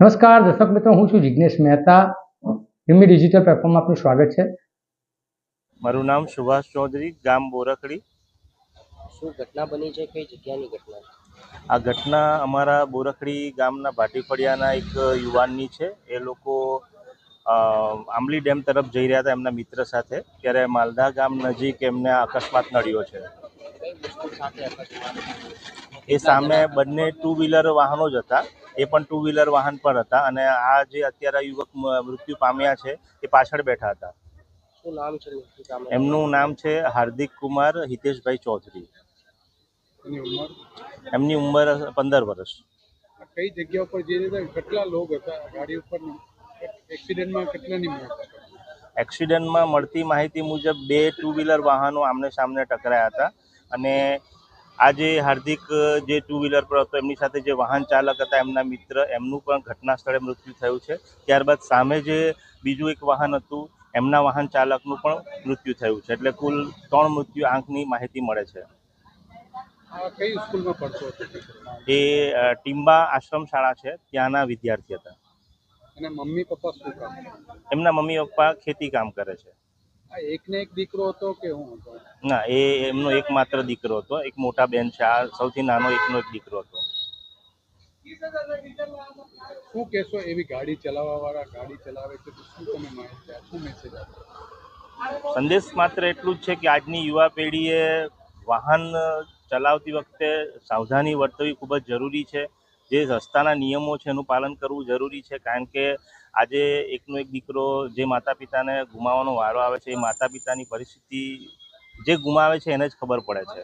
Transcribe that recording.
નમસ્કાર દર્શક મિત્રો હું છું જિજ્ઞેશ મહેતા. હિમી ડિજિટલ પ્લેટફોર્મમાં આપનું સ્વાગત છે. મારું નામ સુભાષ ચૌધરી ગામ બોરખડી. શું ઘટના બની છે કઈ જગ્યાની ઘટના? આ ઘટના અમારા બોરખડી ગામના ભાટીફળિયાના એક યુવાનની છે. એ લોકો આંબલી ડેમ તરફ જઈ રહ્યા હતા એમના મિત્ર સાથે. ત્યારે માલદા ગામ નજીક એમને અકસ્માત નડ્યો છે. એ સામે બંને ટુ વ્હીલર વાહનો જ હતા. એ પણ ટુ વ્હીલર વાહન પર હતા અને આ જે અત્યારે યુવક મૃત્યુ પામ્યા છે એ પાછળ બેઠા હતા? એમનું નામ છે હાર્દિક કુમાર હિતેશભાઈ ચૌધરી. એમની ઉંમર પંદર વર્ષ. કઈ જગ્યા ઉપર કેટલા લોકો હતા? ગાડી ઉપર એક્સિડન્ટમાં કેટલાની એક્સિડન્ટમાં મળતી માહિતી મુજબ બે ટુ વ્હીલર વાહનો આમને સામને ટકરાયા હતા અને આ જે હાર્દિક જે ટુ વ્હીલર પર હતો એમની સાથે જે વાહન ચાલક હતા એમના મિત્ર એમનું પણ ઘટના સ્થળે મૃત્યુ થયું છે. ત્યારબાદ સામે જે બીજું એક વાહન હતું એમના વાહન ચાલકનું પણ મૃત્યુ થયું છે. એટલે કુલ ત્રણ મૃત્યુ આંકની માહિતી મળે છે. કઈ સ્કૂલમાં ભણતો હતો એ ટીમ્બા આશ્રમ શાળા છે. ત્યાંના વિદ્યાર્થી હતા. અને મમ્મી પપ્પા શું કામ? એમના મમ્મી પપ્પા ખેતી કામ કરે છે. એકને એક દીકરો હતો કે હું હતો? ના એ એમનો એકમાત્ર દીકરો હતો. એક મોટા બેન છે. આ સૌથી નાનો એકનો એક દીકરો હતો. શું કહેશો? એવી ગાડી ચલાવવા વાળા ગાડી ચલાવે છે તો શું તમે માહિતી શું મેસેજ આપો? સંદેશ માત્ર એટલું જ છે કે આજની યુવા પેઢીએ વાહન ચલાવતી વખતે સાવધાની વર્તવી ખૂબ જ જરૂરી છે. જે રસ્તાના નિયમો છે એનું પાલન કરવું જરૂરી છે. કારણ કે આજે એકનો એક દીકરો જે માતા પિતાને ગુમાવવાનો વારો આવે છે એ માતા પિતાની પરિસ્થિતિ જે ગુમાવે છે એને જ ખબર પડે છે.